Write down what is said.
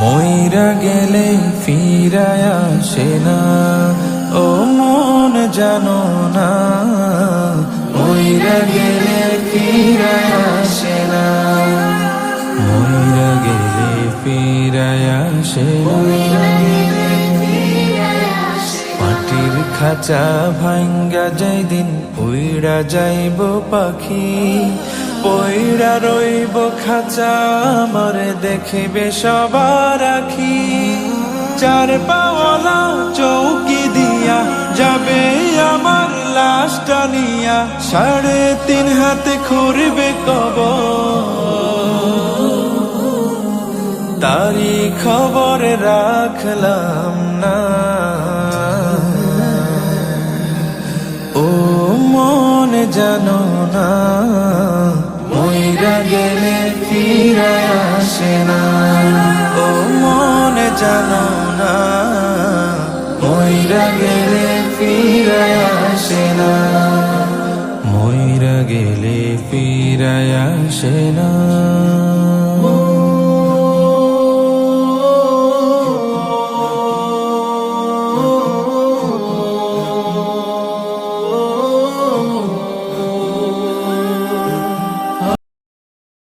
ময়রা গেলে ফিরায় আসে না। ও মন জানো না ময়রা গেলে ফিরায় আসে না। ময়রা গেলে ফিরায় আসে মাটির খাঁচা ভাঙ্গা যাই দিন উইড়া যাইব পাখি পইড়া রইব খাঁচা, আমার দেখিবে সবার আখি। চার পাওয়ালা চৌকি দিয়া যাবে আমার লাশটা নিয়া। সাড়ে তিন হাতে খুরবে কব তারি খবর রাখলাম না। ও মন জানো না গেলে ফিরে আসে না। ও মন জানো না, ময়রা গেলে ফিরে আসে না। ময়রা গেলে ফিরে আসে না।